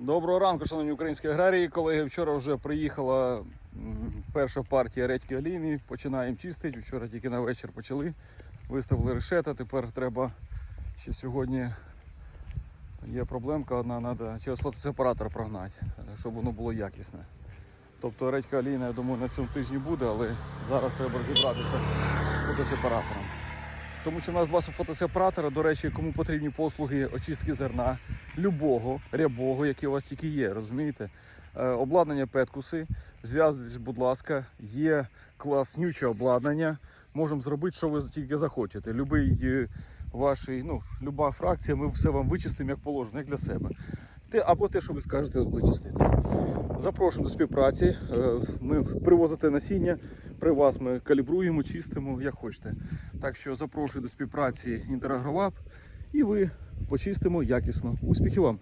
Доброго ранку, шановні українські аграрії. Колеги, вчора вже приїхала перша партія редьки олійні. Починаємо чистити. Вчора тільки на вечір почали. Виставили решета. Тепер треба ще сьогодні. Є проблемка одна, треба через фотосепаратор прогнати, щоб воно було якісне. Тобто редька олійна, я думаю, на цьому тижні буде, але зараз треба розібратися з фотосепаратором. Тому що в нас два фотосепаратора, до речі, кому потрібні послуги очистки зерна, любого, рябого, яке у вас тільки є, розумієте? Е, обладнання петкуси, зв'язуйтесь, будь ласка, є класнюче обладнання. Можемо зробити, що ви тільки захочете. Любий е, ваший, ну, люба фракція, ми все вам вичистимо як положено, як для себе. Те, або те, що ви скажете вичистити. Запрошуємо до співпраці. Е, Ми привозите насіння, при вас ми калібруємо, чистимо, як хочете. Так що запрошую до співпраці Інтерагролаб і ви почистимо якісно. Успіхів вам!